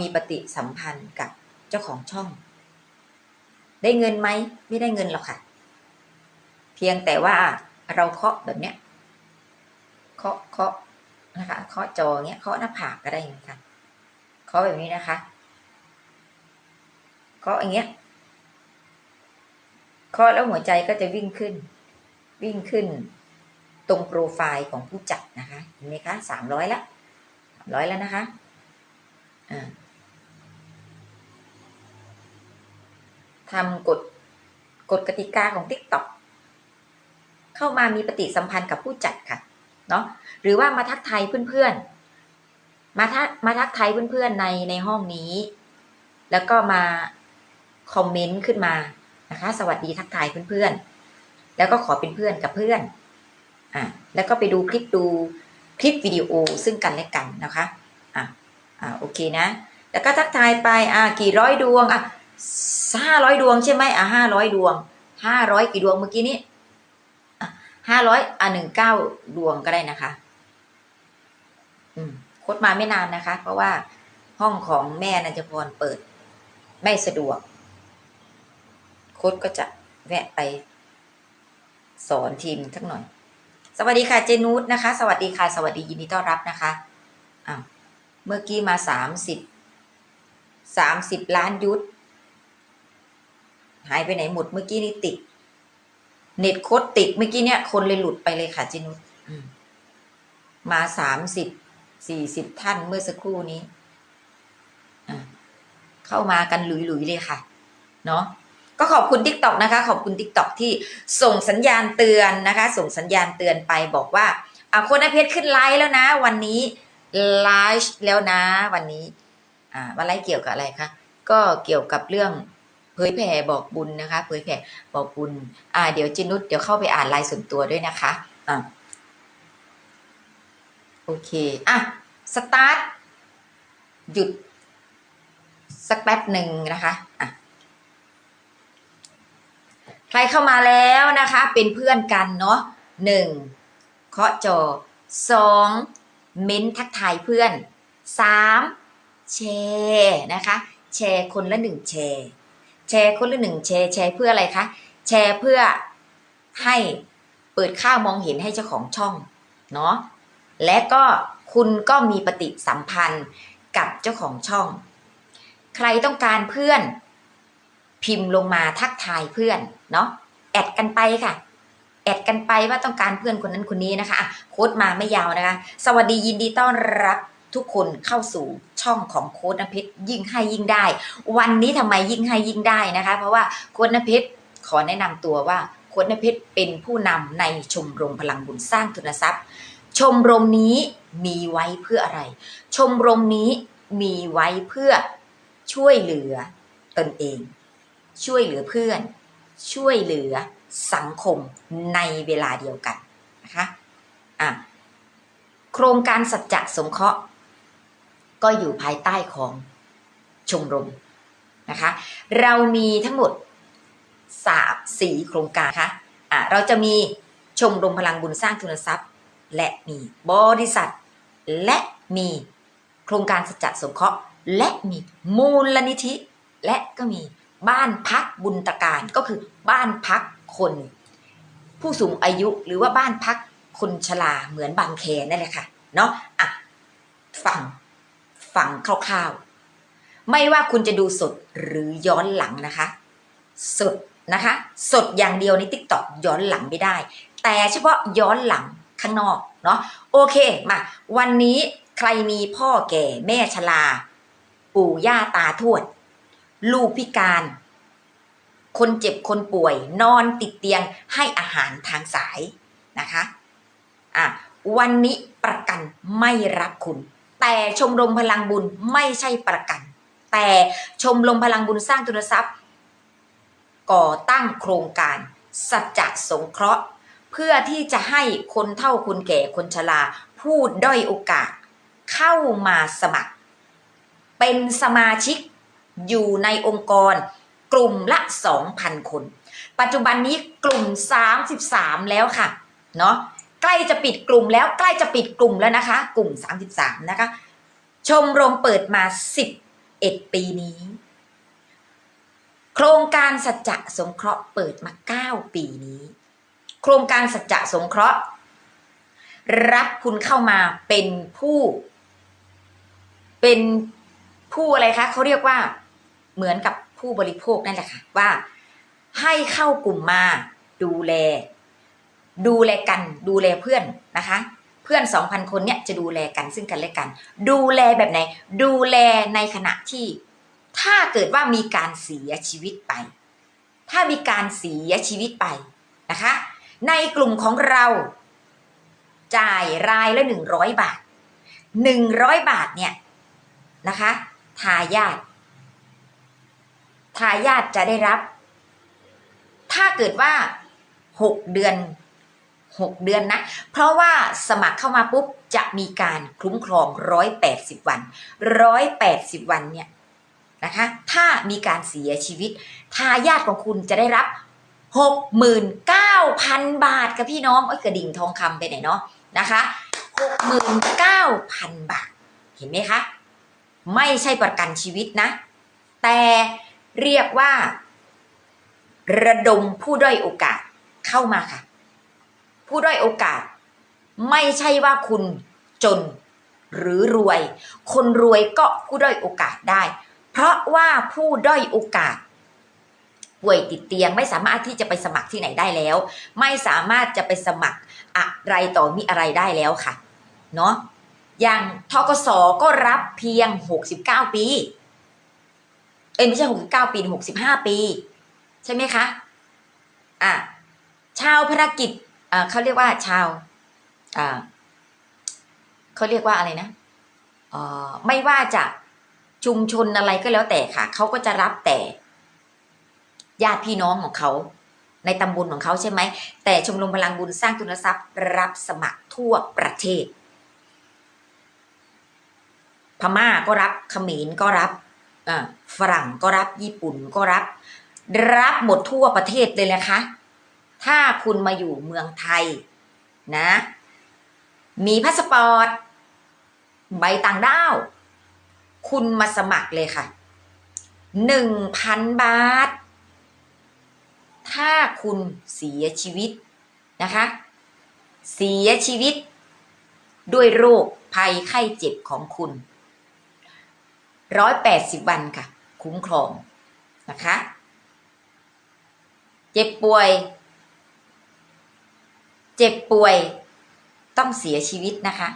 มีปฏิสัมพันธ์กับเจ้าของช่อง ได้เงินไหมไม่ได้เงินหรอกค่ะ เพียงแต่ว่าเราเคาะแบบเนี้ยเคาะเคาะนะคะเคาะจอเงี้ยเคาะหน้าผากก็ได้เหมือนกันเคาะแบบนี้นะคะเคาะอย่างเงี้ยเคาะแล้วหัวใจก็จะวิ่งขึ้น วิ่งขึ้น ตรงโปรไฟล์ของผู้จัดนะคะเห็นไหมคะสามร้อยละสามร้อยแล้วนะคะอ่า ทำกฎกฎกติกาของ TikTok เข้ามามีปฏิสัมพันธ์กับผู้จัดค่ะเนาะหรือว่ามาทักทายเพื่อนๆ มาทักมาทักทายเพื่อนๆในในห้องนี้ แล้วก็มาคอมเมนต์ขึ้นมานะคะ สวัสดีทักทายเพื่อนๆ แล้วก็ขอเป็นเพื่อนกับเพื่อนอะแล้วก็ไปดูคลิปดูคลิปวิดีโอซึ่งกันและกันนะคะอะอะโอเคนะ แล้วก็ทักทายไปอะกี่ร้อยดวงอะ ห้าร้อยดวงใช่ไหมอะห้าร้อยดวงห้าร้อยกี่ดวงเมื่อกี้นี้ห้าร้อยอะหนึ่งเก้าดวงก็ได้นะคะ อืมโคดมาไม่นานนะคะ เพราะว่าห้องของแม่นันจพรเปิด ไม่สะดวกโคดก็จะแวะไป สอนทีมสักหน่อย สวัสดีค่ะเจนูสนะคะ สวัสดีค่ะ สวัสดียินดีต้อนรับนะคะอ้าวเมื่อกี้มาสามสิบสามสิบล้านยุทธ หายไปไหนหมดเมื่อกี้นี่ติด เน็ตโคตรติดเมื่อกี้เนี่ย คนเลยหลุดไปเลยค่ะเจนุสมาสามสิบสี่สิบท่านเมื่อสักครู่นี้เข้ามากันหลุยๆเลยค่ะ เนาะก็ขอบคุณ t ิ k t o k นะคะ ขอบคุณ t ิ k t o k ที่ส่งสัญญาณเตือนนะคะ ส่งสัญญาณเตือนไปบอกว่าอะคนอเพชรขึ้นไลฟ์แล้วนะ วันนี้ไลฟ์แล้วนะ วันนี้ อ่าวันไลฟ์เกี่ยวกับอะไรคะก็เกี่ยวกับเรื่อง เผยแผ่บอกบุญนะคะ เผยแผ่บอกบุญ อ่า เดี๋ยวจินุชเดี๋ยวเข้าไปอ่านลน์ส่วนตัวด้วยนะคะอ่าโอเค อะ สตาร์ท หยุด สักแป๊บหนึ่งนะคะ อะ ใครเข้ามาแล้วนะคะ เป็นเพื่อนกันเนาะหนึ่งเคาะจอสองเม้นทักทายเพื่อนสามแชร์นะคะ แชร์คนละหนึ่งแชร์ แชร์คนละหนึ่งแชร์แชร์เพื่ออะไรคะ แชร์เพื่อให้เปิดค่ามองเห็นให้เจ้าของช่องเนาะและก็คุณก็มีปฏิสัมพันธ์กับเจ้าของช่อง ใครต้องการเพื่อน พิมพ์ลงมาทักทายเพื่อนเนาะแอดกันไปค่ะ แอดกันไปว่าต้องการเพื่อนคนนั้นคนนี้นะคะอะโค้ดมาไม่ยาวนะคะ สวัสดียินดีต้อนรับ ทุกคนเข้าสู่ช่องของโค้ดนเพชรยิ่งให้ยิ่งได้ วันนี้ทำไมยิ่งให้ยิ่งได้นะคะ เพราะว่าโค้ดนเพชรขอแนะนำตัวว่าโค้ดนเพชรเป็นผู้นำในชมรมพลังบุญสร้างทุนทรัพย์ ชมรมนี้มีไว้เพื่ออะไร ชมรมนี้มีไว้เพื่อช่วยเหลือตนเอง ช่วยเหลือเพื่อน ช่วยเหลือสังคมในเวลาเดียวกันนะคะอะโครงการสัจจะสงเคราะห์ ก็อยู่ภายใต้ของชมรมนะคะ เรามีทั้งหมดสามสี่โครงการะคะ่ะเราจะมีชมรมพลังบุญสร้างทุนทรัพย์ และมีบริษัท และมีโครงการสัจจะสงเคราะห์ และมีมูลนิธิ และก็มีบ้านพักบุญตการก็คือบ้านพักคน ผู้สูงอายุหรือว่าบ้านพักคนชราเหมือนบางแคนั่นแหละค่ะเนาะอะฟัง ฟังคร่าวๆ ไม่ว่าคุณจะดูสดหรือย้อนหลังนะคะ สดนะคะ สดอย่างเดียวในติ๊กต็อกย้อนหลังไม่ได้ แต่เฉพาะย้อนหลังข้างนอกเนาะโอเคมาวันนี้ใครมีพ่อแก่แม่ชรา ปู่ย่าตาทวด ลูกพิการ คนเจ็บคนป่วย นอนติดเตียงให้อาหารทางสายนะคะอะวันนี้ประกันไม่รับคุณ แต่ชมรมพลังบุญไม่ใช่ประกัน แต่ชมรมพลังบุญสร้างทุนทรัพย์ ก่อตั้งโครงการ สัจจะสงเคราะห์ เพื่อที่จะให้คนเฒ่าคนแก่คนชรา ผู้ด้อยโอกาส เข้ามาสมัคร เป็นสมาชิกอยู่ในองค์กรกลุ่มละ 2,000 คน ปัจจุบันนี้กลุ่ม 33 แล้วค่ะ เนาะ ล้จะปิดกลุ่มแล้วใกล้จะปิดกลุ่มแล้วนะคะ กลุ่ม 33 นะคะ ชมรมเปิดมา10 11 ปีนี้ โครงการสัจจะสงเคราะห์เปิดมา 9 ปีนี้ โครงการสัจจะสงเคราะห์ รับคุณเข้ามาเป็นผู้ เป็นผู้อะไรคะเขาเรียกว่าเหมือนกับผู้บริโภคนั่นแหละค่ะว่าให้เข้ากลุ่มมาดูแล ดูแลกันดูแลเพื่อนนะคะ เพื่อนสองพันคนเนี่ยจะดูแลกันซึ่งกันและกัน ดูแลแบบไหน ดูแลในขณะที่ ถ้าเกิดว่ามีการเสียชีวิตไป ถ้ามีการเสียชีวิตไปนะคะ ในกลุ่มของเรา จ่ายรายละหนึ่งร้อยบาทหนึ่งร้อยบาทเนี่ยนะคะทายาททายาทจะได้รับ ถ้าเกิดว่าหกเดือน หกเดือนนะ เพราะว่าสมัครเข้ามาปุ๊บจะมีการคุ้มครองร้อยแปดสิบวันร้อยแปดสิบวันเนี่ยนะคะ ถ้ามีการเสียชีวิต ทายาทของคุณจะได้รับหกหมื่นเก้าพันบาทกับพี่น้องเอ้ยกระดิ่งทองคำไปไหนเนาะนะคะหกหมื่นเก้าพันบาท เห็นไหมคะ ไม่ใช่ประกันชีวิตนะ แต่เรียกว่า ระดมผู้ด้อยโอกาสเข้ามาค่ะ ผู้ด้อยโอกาส ไม่ใช่ว่าคุณจนหรือรวย คนรวยก็ผู้ด้อยโอกาสได้ เพราะว่าผู้ด้อยโอกาส ป่วยติดเตียงไม่สามารถที่จะไปสมัครที่ไหนได้แล้ว ไม่สามารถจะไปสมัครอะไรต่อมีอะไรได้แล้วค่ะ เนาะอย่างทกสก็รับเพียง 69 ปี เอ้ยไม่ใช่ 69 ปี 65 ปี ใช่ไหมคะ อะ ชาวภารกิจ เขาเรียกว่าชาวเขาเรียกว่าอะไรนะไม่ว่าจะชุมชนอะไรก็แล้วแต่ค่ะ เขาก็จะรับแต่ญาติพี่น้องของเขาในตำบลของเขาใช่ไหม แต่ชมรมพลังบุญสร้างทุนทรัพย์ รับสมัครทั่วประเทศ พม่าก็รับเขมรก็รับฝรั่งก็รับญี่ปุ่นก็รับ รับหมดทั่วประเทศเลยนะคะ ถ้าคุณมาอยู่เมืองไทยนะ มีพาสปอร์ต ใบต่างด้าว คุณมาสมัครเลยค่ะหนึ่งพันบาท ถ้าคุณเสียชีวิตนะคะ เสียชีวิต ด้วยโรคภัยไข้เจ็บของคุณร้อยแปดสิบวันค่ะ คุ้มครองนะคะ เจ็บป่วย เจ็บป่วยต้องเสียชีวิตนะคะ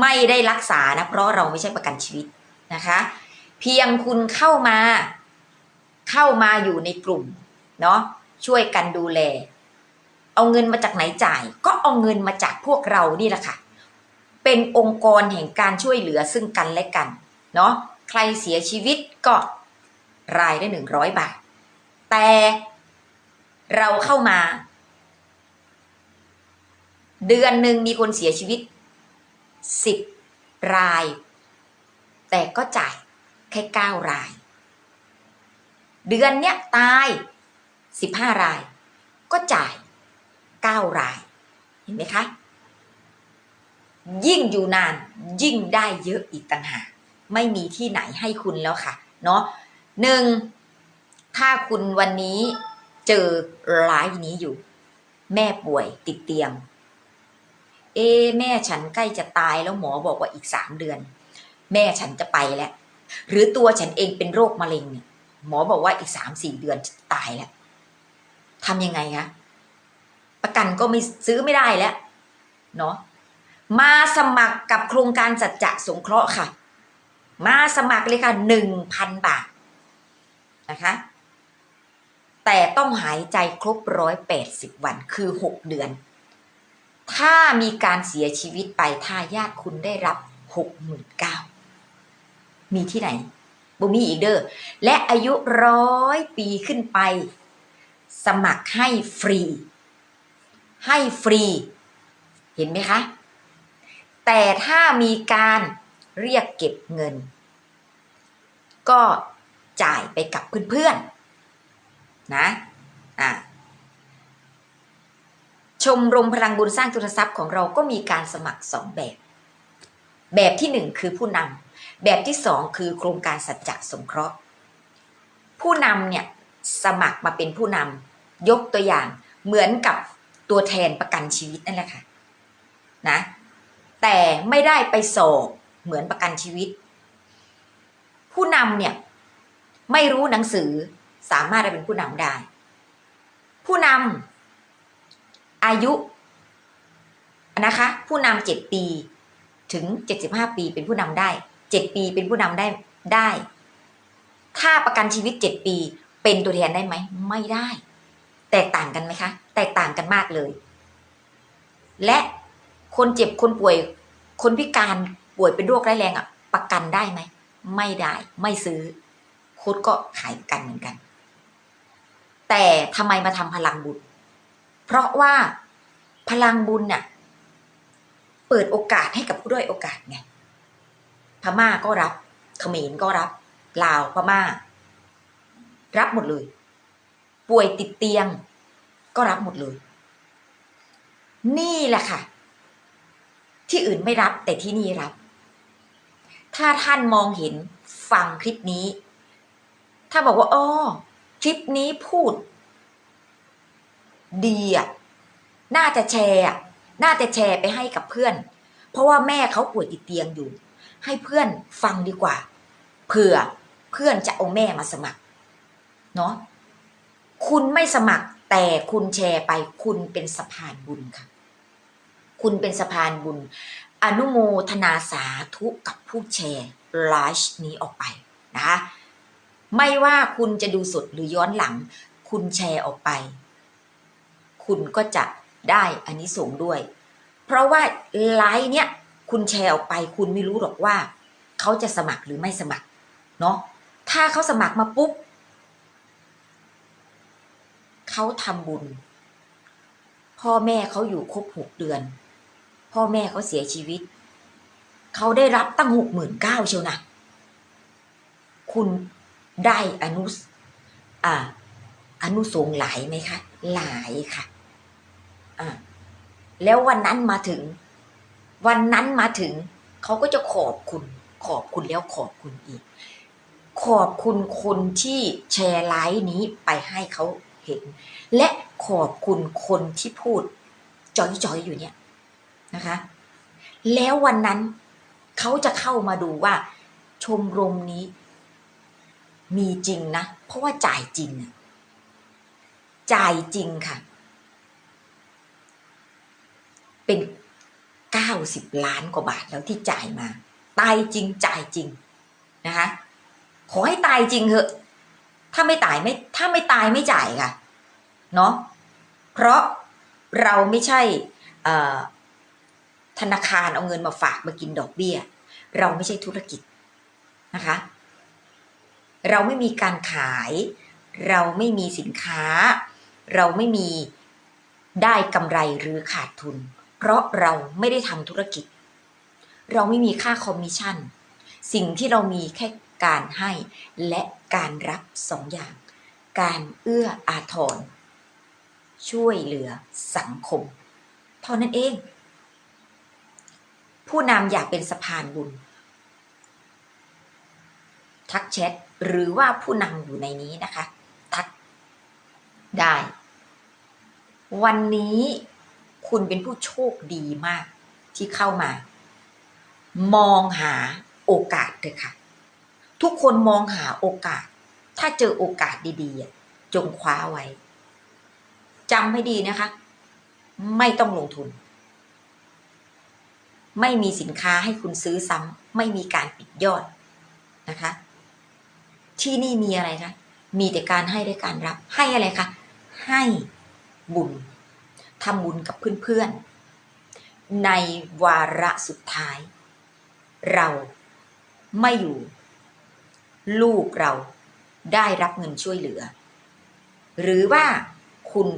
ไม่ได้รักษานะเพราะเราไม่ใช่ประกันชีวิตนะคะ เพียงคุณเข้ามา เข้ามาอยู่ในกลุ่มเนาะช่วยกันดูแล เอาเงินมาจากไหนจ่าย ก็เอาเงินมาจากพวกเรานี่แหละค่ะ เป็นองค์กรแห่งการช่วยเหลือซึ่งกันและกันเนาะใครเสียชีวิตก็รายได้หนึ่งร้อยบาท แต่เราเข้ามา เดือนหนึ่งมีคนเสียชีวิตสิบราย แต่ก็จ่ายแค่เก้าราย เดือนเนี้ยตายสิบห้าราย ก็จ่ายเก้าราย เห็นไหมคะ ยิ่งอยู่นานยิ่งได้เยอะอีกต่างหากไม่มีที่ไหนให้คุณแล้วค่ะ เนาะหนึ่งถ้าคุณวันนี้เจอร้ายนี้อยู่ แม่ป่วยติดเตียง เอ แม่ฉันใกล้จะตายแล้วหมอบอกว่าอีกสามเดือน แม่ฉันจะไปแล้ว หรือตัวฉันเองเป็นโรคมะเร็งเนี่ยหมอบอกว่าอีกสามสี่เดือนจะตายแล้วทำยังไงคะประกันก็ไม่ซื้อไม่ได้แล้วเนาะมาสมัครกับโครงการสัจจะสงเคราะห์ค่ะ มาสมัครเลยค่ะหนึ่งพันบาทนะคะ แต่ต้องหายใจครบร้อยแปดสิบวันคือหกเดือน ถ้ามีการเสียชีวิตไปทายาทคุณได้รับหกหมื่นเก้ามีที่ไหนบ่มีอีกเด้อและอายุร้อยปีขึ้นไป สมัครให้ฟรี ให้ฟรี เห็นไหมคะ แต่ถ้ามีการเรียกเก็บเงิน ก็จ่ายไปกับเพื่อนๆนะอะ ชมรมพลังบุญสร้างทุนทรัพย์ของเราก็มีการสมัครสองแบบ แบบที่หนึ่งคือผู้นำแบบที่สองคือโครงการสัจจะสงเคราะห์ ผู้นำเนี่ยสมัครมาเป็นผู้นำยกตัวอย่างเหมือนกับตัวแทนประกันชีวิตนั่นแหละค่ะนะแต่ไม่ได้ไปสอบเหมือนประกันชีวิต ผู้นำเนี่ยไม่รู้หนังสือสามารถจะเป็นผู้นำได้ ผู้นำ อายุนะคะผู้นำเจ็ดปีถึงเจ็ดสิบห้าปีเป็นผู้นำได้เจ็ดปีเป็นผู้นำได้ได้ ถ้าประกันชีวิตเจ็ดปีเป็นตัวแทนได้ไหมไม่ได้ แตกต่างกันไหมคะ แตกต่างกันมากเลย และคนเจ็บคนป่วยคนพิการป่วยเป็นโรคร้ายแรงอะประกันได้ไหมไม่ได้ไม่ซื้อโค้ดก็ขายประกันเหมือนกัน แต่ทำไมมาทำพลังบุญ เพราะว่าพลังบุญเนี่ยเปิดโอกาสให้กับผู้ด้อยโอกาสไงพม่าก็รับเขมรก็รับลาวพม่า รับหมดเลย ป่วยติดเตียง ก็รับหมดเลย นี่แหละค่ะ ที่อื่นไม่รับแต่ที่นี่รับ ถ้าท่านมองเห็นฟังคลิปนี้ ถ้าบอกว่าอ๋อคลิปนี้พูด ดีอะน่าจะแชร์อะน่าจะแชร์ไปให้กับเพื่อน เพราะว่าแม่เขาป่วยติดเตียงอยู่ ให้เพื่อนฟังดีกว่า เผื่อเพื่อนจะเอาแม่มาสมัครเนาะคุณไม่สมัครแต่คุณแชร์ไปคุณเป็นสะพานบุญค่ะ คุณเป็นสะพานบุญ อนุโมทนาสาธุกับผู้แชร์ไลฟ์นี้ออกไปนะคะไม่ว่าคุณจะดูสดหรือย้อนหลัง คุณแชร์ออกไป คุณก็จะได้อันนี้ส่งด้วย เพราะว่าไลฟ์เนี้ยคุณแชร์ออกไปคุณไม่รู้หรอกว่า เขาจะสมัครหรือไม่สมัครเนาะถ้าเขาสมัครมาปุ๊บเขาทำบุญ พ่อแม่เขาอยู่ครบหกเดือน พ่อแม่เขาเสียชีวิต เขาได้รับตั้งหกหมื่นเก้าเชียวนะคุณได้อนุอ่าอนุสงหลายไหมคะ หลายค่ะ อ่าแล้ววันนั้นมาถึง วันนั้นมาถึง เขาก็จะขอบคุณ ขอบคุณแล้วขอบคุณอีก ขอบคุณคนที่แชร์ไลฟ์นี้ไปให้เขาเห็น และขอบคุณคนที่พูดจอยๆอยู่เนี่ยนะคะ แล้ววันนั้นเขาจะเข้ามาดูว่า ชมรมนี้ มีจริงนะ เพราะว่าจ่ายจริงจ่ายจริงค่ะ เป็นเก้าสิบล้านกว่าบาทแล้วที่จ่ายมา ตายจริงจ่ายจริงนะคะขอให้ตายจริงเถอะ ถ้าไม่ตายไม่ถ้าไม่ตายไม่จ่ายค่ะเนาะเพราะเราไม่ใช่ธนาคารเอาเงินมาฝากมากินดอกเบี้ย เราไม่ใช่ธุรกิจนะคะ เราไม่มีการขาย เราไม่มีสินค้า เราไม่มีได้กำไรหรือขาดทุน เพราะเราไม่ได้ทำธุรกิจ เราไม่มีค่าคอมมิชชั่น สิ่งที่เรามีแค่การให้และการรับสองอย่าง การเอื้ออาทร ช่วยเหลือสังคมเท่านั้นเอง ผู้นำอยากเป็นสะพานบุญ ทักแชทหรือว่าผู้นำอยู่ในนี้นะคะ ทักได้ วันนี้ คุณเป็นผู้โชคดีมากที่เข้ามา มองหาโอกาสเถอะค่ะ ทุกคนมองหาโอกาส ถ้าเจอโอกาสดีๆ จงคว้าไว้จำให้ดีนะคะ ไม่ต้องลงทุน ไม่มีสินค้าให้คุณซื้อซ้ำไม่มีการปิดยอดนะคะ ที่นี่มีอะไรคะมีแต่การให้และการรับให้อะไรคะให้บุญ ทำบุญกับเพื่อนๆ ในวาระสุดท้าย เราไม่อยู่ ลูกเราได้รับเงินช่วยเหลือ หรือว่าคุณ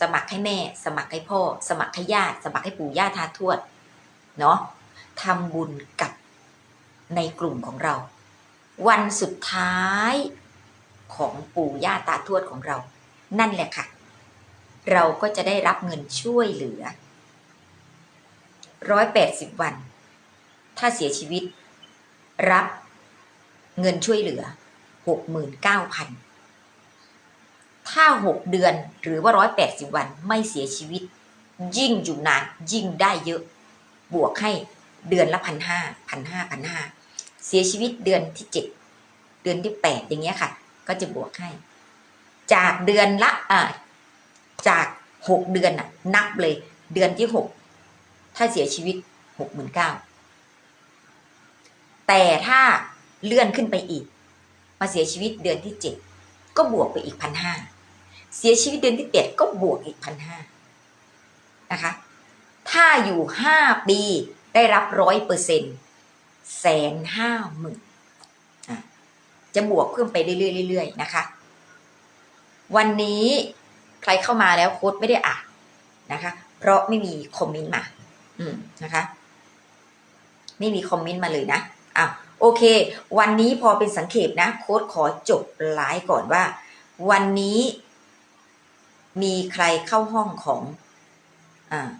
สมัครให้แม่ สมัครให้พ่อ สมัครให้ญาติสมัครให้ปู่ย่าตาทวดเนาะทำบุญกับในกลุ่มของเรา วันสุดท้ายของปู่ย่าตาทวดของเรา นั่นแหละค่ะ เราก็จะได้รับเงินช่วยเหลือร้อยแปดสิบวัน ถ้าเสียชีวิต รับเงินช่วยเหลือหกหมื่นเก้าพันถ้าหกเดือนหรือว่าร้อยแปดสิบวันไม่เสียชีวิต ยิ่งอยู่นานยิ่งได้เยอะ บวกให้เดือนละพันห้าพันห้าพันห้าเสียชีวิตเดือนที่เจ็ดเดือนที่แปดอย่างเงี้ยค่ะ ก็จะบวกให้ จากเดือนละอ่า จากหกเดือนน่ะ นับเลย เดือนที่หกถ้าเสียชีวิตหกหมื่นเก้าแต่ถ้าเลื่อนขึ้นไปอีก มาเสียชีวิตเดือนที่เจ็ดก็บวกไปอีกพันห้าเสียชีวิตเดือนที่แปดก็บวกอีกพันห้านะคะ ถ้าอยู่ห้าปีได้รับร้อยเปอร์เซ็นต์แสนห้าหมื่นจะบวกเพิ่มไปเรื่อยๆเรื่อยๆนะคะ วันนี้ ใครเข้ามาแล้วโค้ดไม่ได้อ่านนะคะ เพราะไม่มีคอมเมนต์มา อืมนะคะ ไม่มีคอมเมนต์มาเลยนะอะโอเค วันนี้พอเป็นสังเขปนะ โค้ดขอจบไลฟ์ก่อนว่า วันนี้ มีใครเข้าห้องของอ่า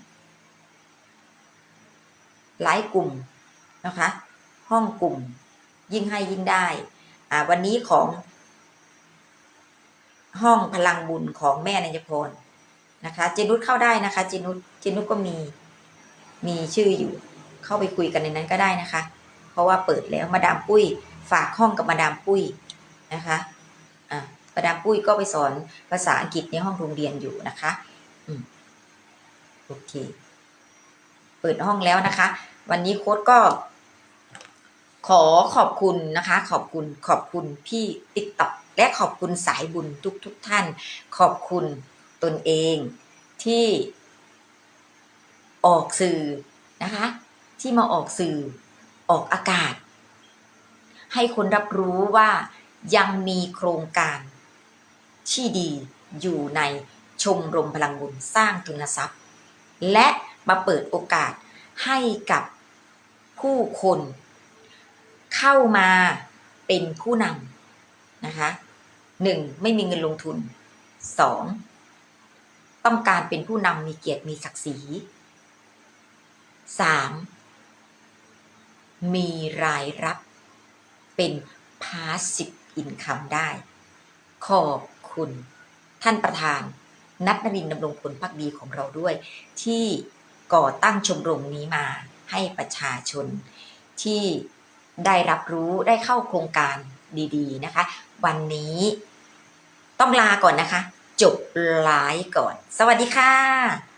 ไลฟ์กลุ่มนะคะ ห้องกลุ่ม ยิ่งให้ยิ่งได้ อ่า วันนี้ของ ห้องพลังบุญของแม่นันยพรนะคะเจนุชเข้าได้นะคะเจนุชเจนุชก็มีมีชื่ออยู่ เข้าไปคุยกันในนั้นก็ได้นะคะ เพราะว่าเปิดแล้วมาดามปุ้ยฝากห้องกับมาดามปุ้ยนะคะอะมาดามปุ้ยก็ไปสอนภาษาอังกฤษในห้องโรงเรียนอยู่นะคะอืมโอเค เปิดห้องแล้วนะคะ วันนี้โค้ดก็ ขอขอบคุณนะคะ ขอบคุณขอบคุณพี่ติ๊กต็อก และขอบคุณสายบุญทุกทุกท่าน ขอบคุณตนเองที่ออกสื่อนะคะ ที่มาออกสื่อออกอากาศ ให้คนรับรู้ว่ายังมีโครงการที่ดีอยู่ในชมรมพลังบุญสร้างทุนทรัพย์ และมาเปิดโอกาสให้กับผู้คน เข้ามาเป็นผู้นำนะคะ หนึ่งไม่มีเงินลงทุนสองต้องการเป็นผู้นำมีเกียรติมีศักดิ์ศรีสามมีรายรับเป็น passive income ได้ ขอบคุณ ท่านประธาน นัทนรินดำรงผลพักดีของเราด้วย ที่ก่อตั้งชมรมนี้มาให้ประชาชนที่ได้รับรู้ได้เข้าโครงการ ดีๆนะคะ วันนี้ต้องลาก่อนนะคะ จบไลฟ์ก่อน สวัสดีค่ะ